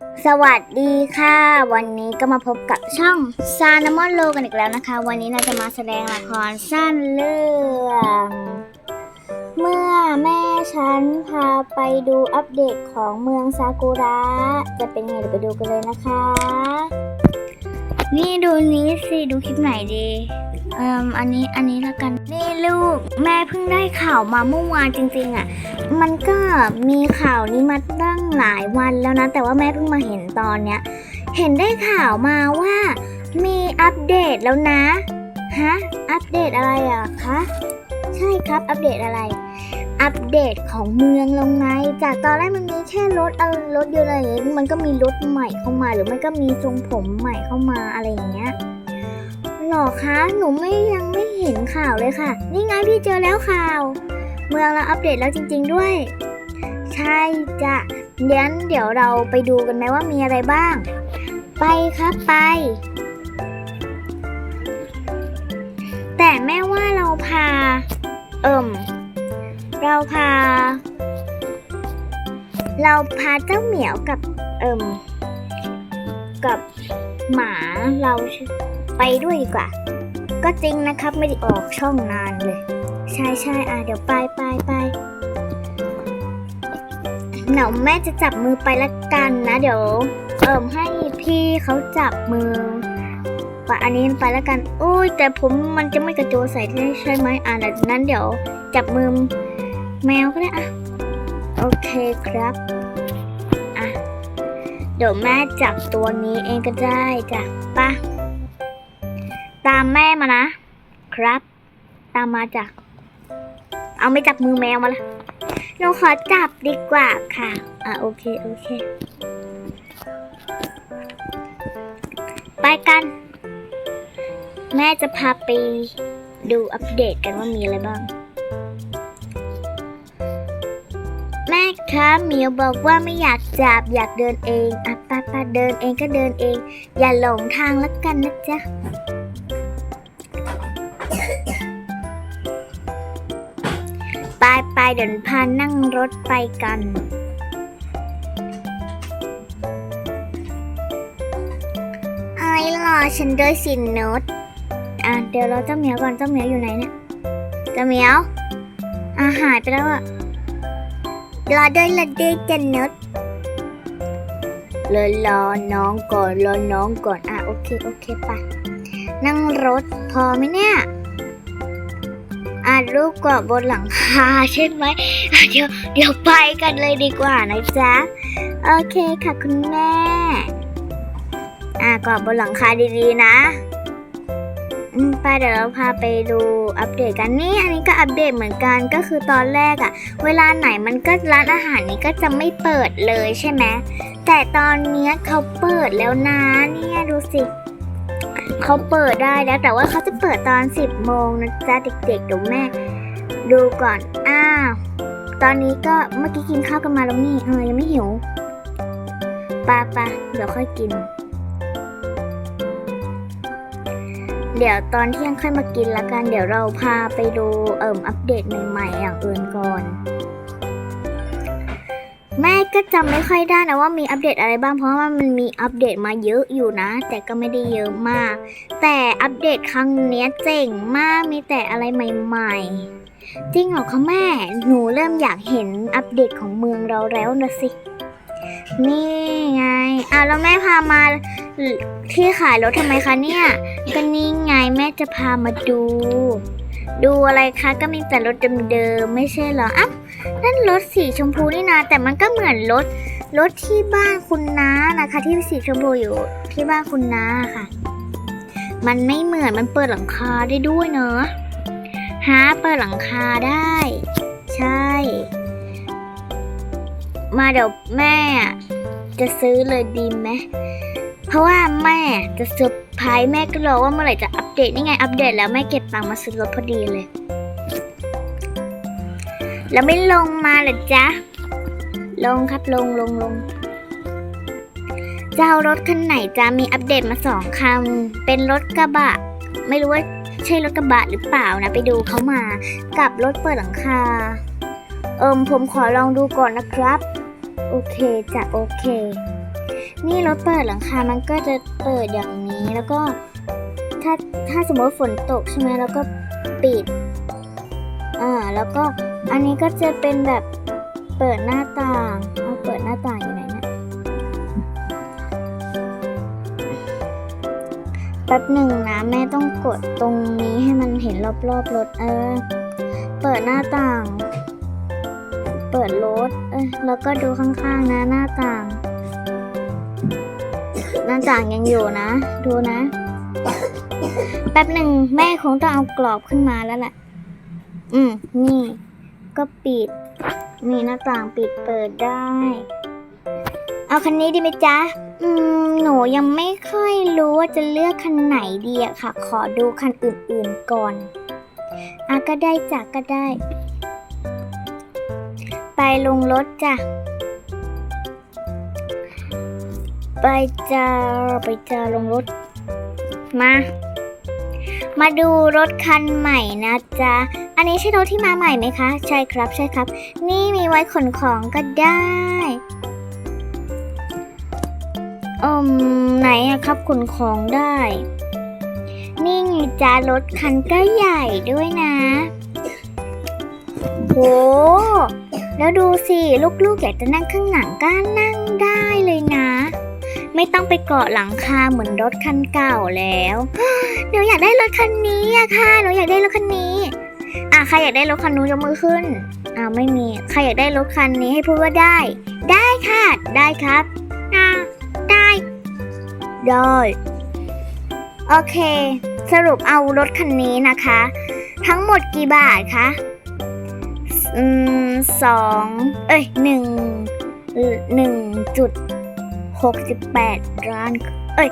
สวัสดีค่ะ วันนี้ก็มาพบกับช่องซานามอนโลกันอีกแล้วนะคะ วันนี้เราจะมาแสดงละครสั้นเรื่องเมื่อแม่ฉันพาไปดูอัปเดตของเมืองซากุระจะเป็นไงเดี๋ยวไปดูกันเลยนะคะ นี่ดูนี้สิ ดูคลิปไหนดี เอ่มอันนี้อันนี้ละกันนี่ลูก แม่เพิ่งได้ข่าวมาเมื่อวานจริง ๆอะ่ะ มันก็มีข่าวนี้มาตั้งหลายวันแล้วนะ แต่ว่าแม่เพิ่งมาเห็นตอนเนี้ย เห็นได้ข่าวมาว่า มีอัปเดตแล้วนะฮะอัปเดตอะไรอะคะใช่ครับอัปเดตอะไร อัปเดตของเมืองลงไง จากตอนแรกมันมีแค่รถเอารถยนต์อะไรอย่างงี้มันก็มีรถใหม่เข้ามา หรือไม่ก็มีทรงผมใหม่เข้ามาอะไรอย่างเงี้ย หรอคะ หนูไม่ยังไม่เห็นข่าวเลยค่ะ นี่ไงพี่เจอแล้วข่าว เมืองเราอัปเดตแล้วจริง ๆด้วย ใช่จ้ะเดี๋ยวเดี๋ยวเราไปดูกันไหมว่ามีอะไรบ้าง ไปครับไป แต่แม่ว่าเราพา เอิ่ม เราพา เราพาเจ้าเหมียวกับ เอิ่ม กับหมาเรา ไปด้วยดีกว่า ก็จริงนะครับไม่ได้ออกช่องนานเลย ใช่ใช่อะเดี๋ยวไปไปไปเดี๋ยวแม่จะจับมือไปละกันนะ เดี๋ยวเอิมให้พี่เขาจับมือไปอันนี้ไปละกันโอ้ยแต่ผมมันจะไม่กระโจนใส่ใช่ไหมอะนั้นเดี๋ยวจับมือแมวก็ได้อะโอเคครับอะเดี๋ยวแม่จับตัวนี้เองก็ได้จ้ะไป่ะ มานะครับ ตามมาจ้ะเอาไม่จับมือแมวมาละหนูขอจับดีกว่าค่ะ อะโอเคโอเค ไปกัน แม่จะพาไปดูอัปเดตกันว่ามีอะไรบ้าง แม่คะเหมียวบอกว่าไม่อยากจับอยากเดินเอง อะป้าป้าเดินเองก็เดินเอง อย่าหลงทางและกันนะจ๊ะ ไปไปเดินพานั่งรถไปกัน ไอ้รอฉันด้วยสินนตอะเดี๋ยวเราเจ้าเหมียวก่อนเจ้าเหมียวอยู่ไหนเนี่ยเจ้าเหมียวอะหายไปแล้วอะรอด้วยรอด้วยจันนตเลยรอน้องก่อนรอน้องก่อนอะโอเคโอเคไปนั่งรถพอไหมเนี่ย อะลูกเกาะบนหลังคาใช่ไหมเดี๋ยวเดี๋ยวไปกันเลยดีกว่านะจ๊ะ โอเคค่ะคุณแม่ อะเกาะบนหลังคาดีๆนะไปเดี๋ยวเราพาไปดูอัปเดตกันนี่อันนี้ก็อัปเดตเหมือนกันก็คือตอนแรกอะเวลาไหนมันก็ร้านอาหารนี้ก็จะไม่เปิดเลยใช่ไหมแต่ตอนเนี้ยเขาเปิดแล้วนะเนี่ยดูสิ เขาเปิดได้แล้วแต่ว่าเขาจะเปิดตอน 10 โมงนะจ๊ะเด็กๆเดี๋ยวแม่ ดูก่อน อ้าว ตอนนี้ก็เมื่อกี้กินข้าวกันมาแล้วนี่เออยังไม่หิวปาปาเดี๋ยวค่อยกิน เดี๋ยวตอนเที่ยงค่อยมากินละกัน เดี๋ยวเราพาไปดูเอิ่มอัปเดตใหม่ๆอย่างอื่นก่อน แม่ก็จำไม่ค่อยได้นะว่ามีอัปเดตอะไรบ้างเพราะว่ามันมีอัปเดตมาเยอะอยู่นะ แต่ก็ไม่ได้เยอะมาก แต่อัปเดตครั้งเนี้ยเจ๋งมากมีแต่อะไรใหม่ๆ จริงเหรอคะแม่ หนูเริ่มอยากเห็นอัปเดตของเมืองเราแล้วนะสิ นี่ไงอ้าวแล้วแม่พามาที่ขายรถทำไมคะเนี่ย ก็นี่ไงแม่จะพามาดู ดูอะไรคะก็มีแต่รถเดิมๆไม่ใช่เหรออะ นั่นรถสีชมพูนี่นะ แต่มันก็เหมือนรถรถที่บ้านคุณน้านะคะ ที่สีชมพูอยู่ที่บ้านคุณน้าค่ะ มันไม่เหมือนมันเปิดหลังคาได้ด้วยเนอะฮะเปิดหลังคาได้ ใช่ มาเดี๋ยวแม่ จะซื้อเลยดีไหมเพราะว่าแม่จะเซอร์ไพรส์แม่ก็รอว่าเมื่อไหร่จะอัปเดตนี่ไงอัปเดตแล้วแม่เก็บตังค์มาซื้อรถพอดีเลย แล้วไม่ลงมาหรอจ๊ะ ลงครับลงลงลงจะเอารถคันไหนจะมีอัปเดตมาสองคันเป็นรถกระบะ ไม่รู้ว่าใช่รถกระบะหรือเปล่านะไปดูเขามากับรถเปิดหลังคา เอิมผมขอลองดูก่อนนะครับ โอเคจะโอเค นี่รถเปิดหลังคามันก็จะเปิดอย่างนี้แล้วก็ ถ้าถ้าสมมติฝนตกใช่ไหมแล้วก็ปิดอ่าแล้วก็ อันนี้ก็จะเป็นแบบเปิดหน้าต่าง เอาเปิดหน้าต่างอยู่ไหนเนี่ยแป๊บหนึ่งนะแม่ต้องกดตรงนี้ให้มันเห็นรอบๆรถเออ เปิดหน้าต่าง เปิดรถเอ้ยแล้วก็ดูข้างๆนะหน้าต่าง หน้าต่างยังอยู่นะ ดูนะ แป๊บหนึ่งแม่คงต้องเอากรอบขึ้นมาแล้วแหละ อืม นี่ ก็ปิด มีหน้าต่างปิดเปิดได้ เอาคันนี้ดีไหมจ๊ะ อืม หนูยังไม่ค่อยรู้ว่าจะเลือกคันไหนดีอะค่ะ ขอดูคันอื่นๆก่อน อะก็ได้จ้ะก็ได้ ไปลงรถจ้ะ ไปจ้าไปจ้าลงรถ มา มาดูรถคันใหม่นะจ๊ะ อันนี้ใช่รถที่มาใหม่ไหมคะ ใช่ครับใช่ครับ นี่มีไว้ขนของก็ได้อืมไหนอะครับขนของได้ นี่ไงจ้ารถคันก็ใหญ่ด้วยนะโหแล้วดูสิ ลูกๆอยากจะนั่งข้างหลังก็นั่งได้เลยนะ ไม่ต้องไปเกาะหลังคาเหมือนรถคันเก่าแล้วหนูอยากได้รถคันนี้อะค่ะหนูอยากได้รถคันนี้ ใครอยากได้รถคันนู้นยกมือขึ้นอ่าไม่มี ใครอยากได้รถคันนี้ให้พูดว่าได้ ได้ค่ะ ได้ครับอ่าได้ ได้ โอเค สรุปเอารถคันนี้นะคะ ทั้งหมดกี่บาทคะ อืมสอง เอ้ยหนึ่งหนึ่งจุดหกสิบแปดล้าน เอ้ย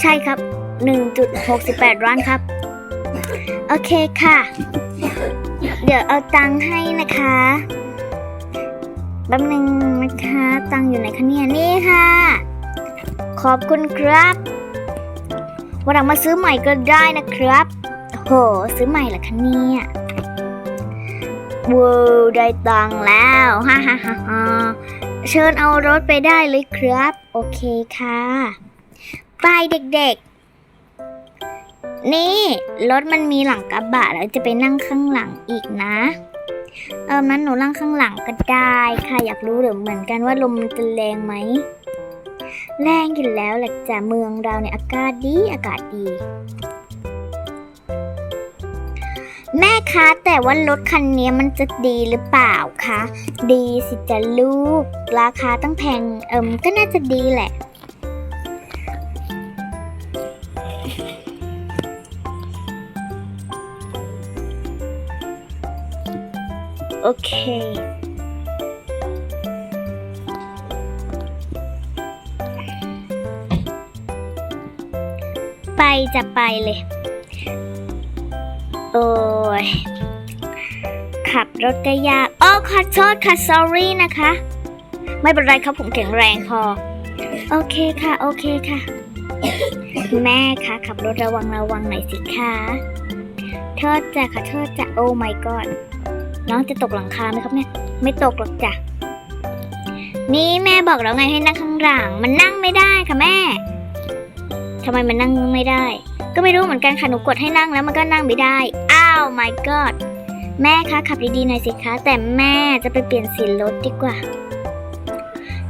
ใช่ครับ1.68ล้านครับ โอเคค่ะ เดี๋ยวเอาตังค์ให้นะคะแป๊บนึงนะคะ ตังค์อยู่ไหนคะเนี่ยนี่ค่ะ ขอบคุณครับวันหลังมาซื้อใหม่ก็ได้นะครับโหซื้อใหม่เหรอคะเนี่ยว้าวได้ตังค์แล้วฮ่าฮ่าฮ่าฮ่าเชิญเอารถไปได้เลยครับ โอเคค่ะ ไปเด็กๆ นี่รถมันมีหลังกระบะแล้วจะไปนั่งข้างหลังอีกนะ เออนั้นหนูนั่งข้างหลังก็ได้ค่ะอยากรู้หรือเหมือนกันว่าลมมันจะแรงไหมแรงอยู่แล้วแหละจ้ะเมืองเราเนี่ยอากาศดีอากาศดี แม่คะแต่ว่ารถคันนี้มันจะดีหรือเปล่าคะดีสิจ้ะลูก ราคาตั้งแพงเอิมก็น่าจะดีแหละ โอเค ไปจะไปเลย โอ้ย ขับรถก็ยากอ๋อขอโทษค่ะ sorry นะคะ ไม่เป็นไรครับผมแข็งแรงพอ โอเคค่ะ โอเคค่ะ แม่คะขับรถระวังระวังหน่อยสิคะโทษจ้ะขอโทษจ้ะโอ้ my god น้องจะตกหลังคาไหมครับเนี่ย ไม่ตกหรอกจ้ะ นี่แม่บอกแล้วไงให้นั่งข้างหลัง มันนั่งไม่ได้ค่ะแม่ทำไมมันนั่งไม่ได้ ก็ไม่รู้เหมือนกันค่ะ หนูกดให้นั่งแล้วมันก็นั่งไม่ได้ อ้าว my god แม่คะขับดีๆหน่อยสิคะ แต่แม่จะไปเปลี่ยนสีรถดีกว่า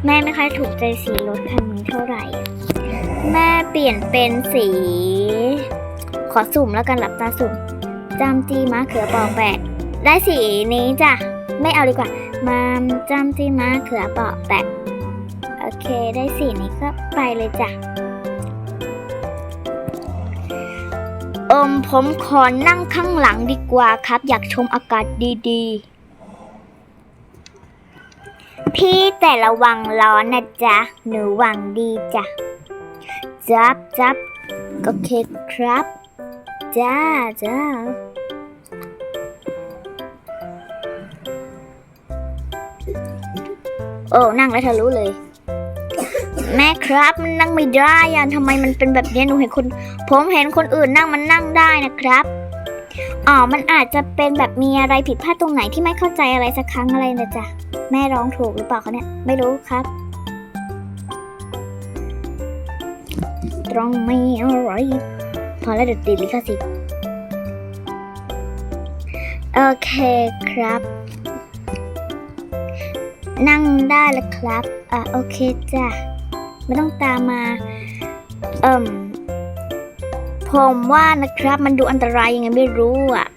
แม่ไม่ค่อยถูกใจสีรถคันนี้เท่าไหร่ แม่เปลี่ยนเป็นสี ขอสุ่มแล้วกันหลับตาสุ่มจำจีม้าเขือปอกแปะ ได้สีนี้จ้ะ ไม่เอาดีกว่า มาจำจีม้าเขือเปาะแปะ โอเค ได้สีนี้ก็ไปเลยจ้ะเอิมผมขอนั่งข้างหลังดีกว่าครับ อยากชมอากาศดีๆ พี่แต่ระวังร้อนนะจ๊ะ หนูหวังดีจ้ะ จับจับโอเคครับ จ้าจ้า โอ้นั่งแล้วเธอรู้เลย แม่ครับมันนั่งไม่ได้อะทำไมมันเป็นแบบนี้หนูเห็นคนผมเห็นคนอื่นนั่งมันนั่งได้นะครับอ๋อมันอาจจะเป็นแบบมีอะไรผิดพลาดตรงไหนที่ไม่เข้าใจอะไรสักครั้งอะไรนะจ๊ะแม่ร้องถูกหรือเปล่าคะเนี่ยไม่รู้ครับ ตรงไม่อะไรพอแล้วเดี๋ยวติดลิขสิทธิ์โอเคครับ นั่งได้แล้วครับ อะโอเคจ้ะ ไม่ต้องตามมา เอิ่ม ผมว่านะครับ มันดูอันตรายยังไงไม่รู้อะ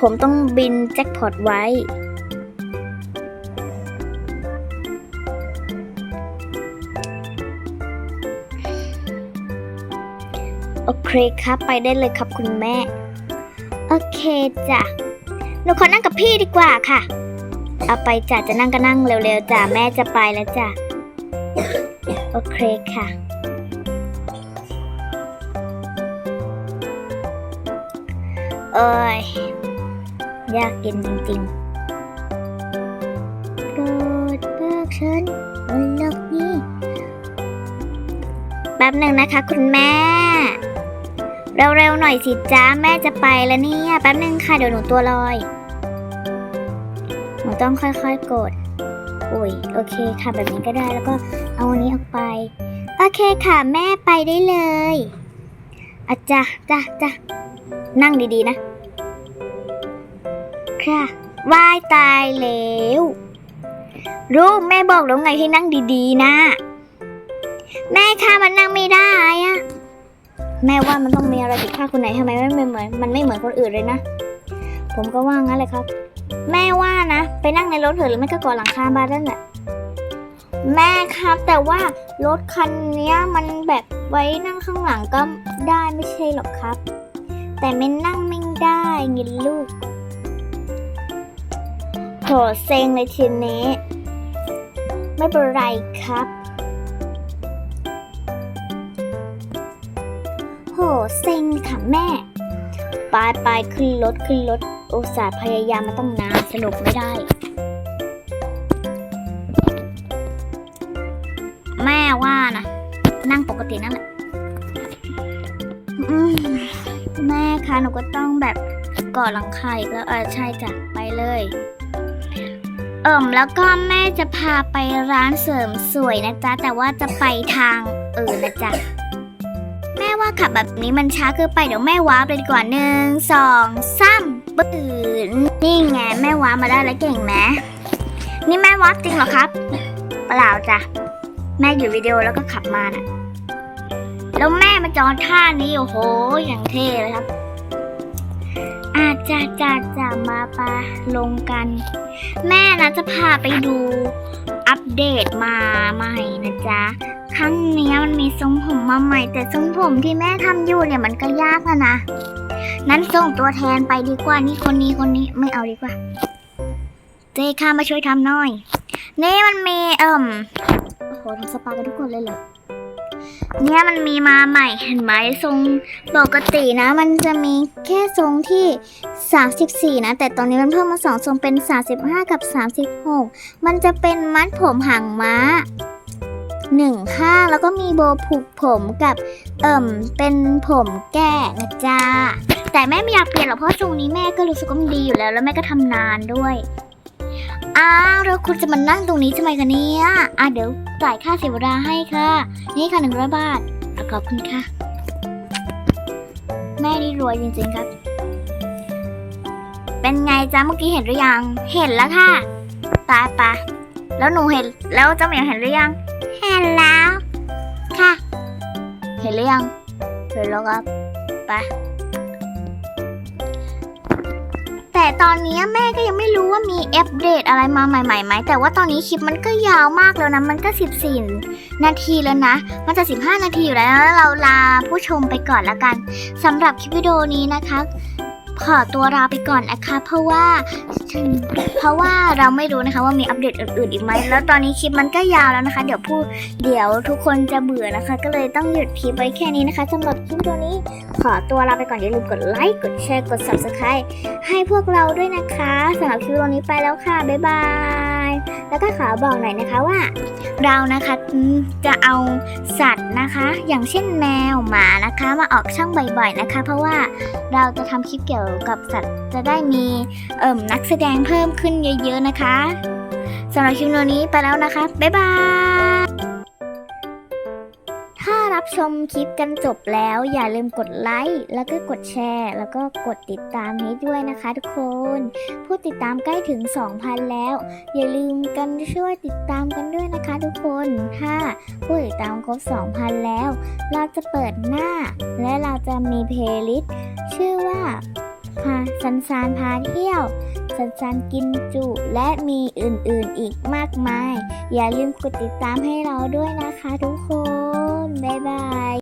ผมต้องบินแจ็คพอตไว้ โอเคครับ ไปได้เลยครับคุณแม่ โอเคจ้ะ หนูขอนั่งกับพี่ดีกว่าค่ะ เอาไปจ้ะจะนั่งก็นั่งเร็วๆจ้ะแม่จะไปแล้วจ้ะโอเคค่ะ เอ้ย ยากกินจริงๆโปรดเบิกฉันบนโลกนี้แป๊บหนึ่งนะคะคุณแม่ เร็วๆหน่อยสิจ้าแม่จะไปแล้วเนี่ยแป๊บหนึ่งค่ะเดี๋ยวหนูตัวลอย หนูต้องค่อยๆกด อุ้ยโอเคค่ะแบบนี้ก็ได้แล้วก็เอาอันนี้ออกไป โอเคค่ะแม่ไปได้เลยอาจ้ะจ้ะจ้ะนั่งดีๆนะ ค่ะว่ายตายแล้วรู้แม่บอกแล้วไงให้นั่งดีๆ นะ แม่ค่ะมันนั่งไม่ได้อะแม่ว่ามันต้องมีอะไรผิดพลาดคนไหนทำไมมันไม่เหมือนมันไม่เหมือนคนอื่นเลยนะ ผมก็ว่างั้นเลยครับ แม่ว่า ไปนั่งในรถเถอะหรือไม่ก็ก่อนหลังคาบ้านนั่นแหละ แม่ครับแต่ว่ารถคันนี้มันแบบไว้นั่งข้างหลังก็ได้ไม่ใช่หรอกครับ แต่ไม่นั่งไม่ได้ไงินลูกโหเซ็งเลยทีนี้ ไม่เป็นไรครับโหเซ็งค่ะแม่ ไปไปขึ้นรถขึ้นรถอุตส่าห์พยายามมาต้องนานสนุกไม่ได้ แม่ว่านะนั่งปกตินั่นแหละแม่คะหนูก็ต้องแบบก่อหลังคาอีกแล้วเออใช่จ้ะไปเลย เอิ่มแล้วก็แม่จะพาไปร้านเสริมสวยนะจ๊ะ แต่ว่าจะไปทางอื่นนะจ๊ะ ว่าขับแบบนี้มันช้าเกินไปเดี๋ยวแม่วาร์ปเลยดีกว่าหนึ่งสองสามปืนนี่ไงแม่วามาได้แล้วเก่งไหมนี่แม่วาจริงเหรอครับ เปล่าจ้ะแม่อยู่วิดีโอแล้วก็ขับมาน่ะ แล้วแม่มาจอดท่านี้โอ้โห อย่างเท่เลยครับอาจ้าจ้าจ้ามาปะลงกัน แม่นะจะพาไปดูอัปเดตมาใหม่นะจ๊ะ ครั้งนี้มันมีทรงผมมาใหม่ แต่ทรงผมที่แม่ทำอยู่เนี่ยมันก็ยากนะนั้นส่งตัวแทนไปดีกว่านี่คนนี้คนนี้ไม่เอาดีกว่า เจค่ามาช่วยทำหน่อย นี่มันมีเอิ่มโอ้โหทำสปากันทุกคนเลยเหรอเนี่ยมันมีมาใหม่เห็นไหมทรงปกตินะ มันจะมีแค่ทรงที่ 34 นะ แต่ตอนนี้มันเพิ่มมาสองทรงเป็น 35 กับ 36 มันจะเป็นมัดผมหางม้า หนึ่งข้างแล้วก็มีโบผูกผมกับเอิ่มเป็นผมแก้นะจ๊ะแต่แม่ไม่อยากเปลี่ยนหรอกเพราะทรงนี้แม่ก็รู้สึกว่ามันดีอยู่แล้ว แล้วแม่ก็ทำนานด้วยอ้าวแล้วคุณจะมานั่งตรงนี้ทำไมคะเนี่ยอะเดี๋ยวจ่ายค่าเสียเวลาให้ค่ะ นี่ค่ะหนึ่งร้อยบาทขอบคุณค่ะ แม่นี่รวยจริงๆครับ เป็นไงจ๊ะเมื่อกี้เห็นหรือยัง เห็นแล้วค่ะ ตายปะแล้วหนูเห็นแล้วเจ้าเหมียวเห็นหรือยัง เห็นแล้ว ค่ะ เห็นหรือยัง เห็นแล้วครับไปแต่ตอนนี้แม่ก็ยังไม่รู้ว่ามีอัปเดตอะไรมาใหม่ๆไหมแต่ว่าตอนนี้คลิปมันก็ยาวมากแล้วนะ มันก็ 14 นาทีแล้วนะ มันจะ 15 นาทีอยู่แล้วเราลาผู้ชมไปก่อนละกันสำหรับคลิปวิดีโอนี้นะคะ ขอตัวลาไปก่อนนะคะ เพราะว่า เพราะว่าเราไม่รู้นะคะว่ามีอัปเดตอื่นๆอีกไหมแล้วตอนนี้คลิปมันก็ยาวแล้วนะคะ เดี๋ยวพูดเดี๋ยวทุกคนจะเบื่อนะคะ ก็เลยต้องหยุดคลิปไว้แค่นี้นะคะสำหรับคลิปตัวนี้ ขอตัวลาไปก่อนอย่าลืมกดไลค์กดแชร์กด subscribe ให้พวกเราด้วยนะคะสำหรับคลิปตัวนี้ไปแล้วค่ะบ๊ายบาย แล้วก็ขอบอกหน่อยนะคะว่า เรานะคะจะเอาสัตว์นะคะ อย่างเช่นแมวหมานะคะ มาออกช่องบ่อยๆนะคะ เพราะว่าเราจะทำคลิปเกี่ยวกับสัตว์จะได้มีเอิ่มนักแสดงเพิ่มขึ้นเยอะ ๆนะคะสำหรับคลิปนี้ไปแล้วนะคะบ๊ายบาย รับชมคลิปกันจบแล้ว อย่าลืมกดไลค์แล้วก็กดแชร์ แล้วก็กดติดตามให้ด้วยนะคะทุกคน ผู้ติดตามใกล้ถึง 2,000 แล้ว อย่าลืมกันช่วยติดตามกันด้วยนะคะทุกคนถ้าผู้ติดตามครบ 2,000 แล้ว เราจะเปิดหน้า และเราจะมีเพลย์ลิสต์ชื่อว่าพาสันสานพาเที่ยว สันสานกินจุและมีอื่นๆอีกมากมาย อย่าลืมกดติดตามให้เราด้วยนะคะทุกคน บ๊ายบาย